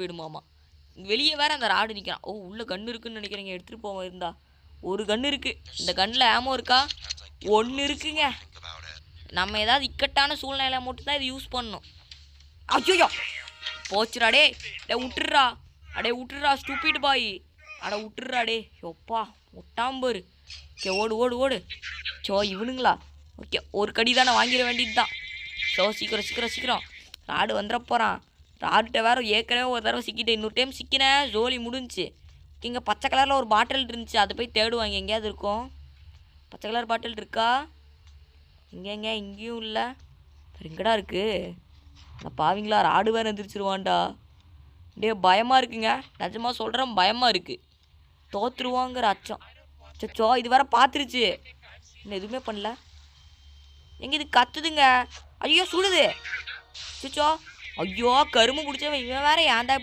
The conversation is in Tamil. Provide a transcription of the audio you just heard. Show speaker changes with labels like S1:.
S1: போயிடுமாமா. வெளியே வேற அந்த ராடு நிற்கிறான் ஓ உள்ளே கன்று இருக்குன்னு நினைக்கிறேங்க எடுத்துகிட்டு போவோம் இருந்தா. ஒரு கன்று இருக்குது இந்த கன்னில் ஏமோ இருக்கா? ஒன்று இருக்குங்க. நம்ம ஏதாவது இக்கட்டான சூழ்நிலையில மட்டும்தான் இது யூஸ் பண்ணணும். அச்சோயோ போச்சுடா டே டே விட்டுறா அடே விட்டுறா ஸ்டூப்பிட் பாய் அட விட்டுறா டே எப்பா முட்டாம்பரு ஓகே ஓடு ஓடு ஓடு. சோ இவனுங்களா? ஓகே ஒரு கடி தானே வாங்கிட வேண்டியது தான் ஸோ சீக்கிரம் சீக்கிரம் சீக்கிரம். ராடு வந்துட போகிறான் ராடுகிட்ட வேற ஏற்கனவே ஒரு தடவை சிக்கிட்டேன் இன்னொரு டைம் சிக்கினேன் ஜோலி முடிஞ்சுச்சு. இங்கே பச்சை கலரில் ஒரு பாட்டில் இருந்துச்சு அதை போய் தேடுவாங்க எங்கேயாவது இருக்கும். பச்சை கலர் பாட்டில் இருக்கா? இங்கே இங்கேயும் இல்லை. எங்கடா இருக்குது நான் பாவிங்களா ராடு வேறு எந்திரிச்சிருவான்டா. அப்படியே பயமாக இருக்குங்க. நிஜமாக சொல்கிறேன் பயமாக இருக்குது தோத்துருவாங்கிற அச்சம். சச்சோ இது வேற பார்த்துருச்சு இன்னும் எதுவுமே பண்ணல. எங்கே இது கத்துதுங்க? ஐயோ சுடுது. சுச்சோ ஐயோ கரும்பு பிடிச்சவன் இவன் வேற ஏன்டா இப்படி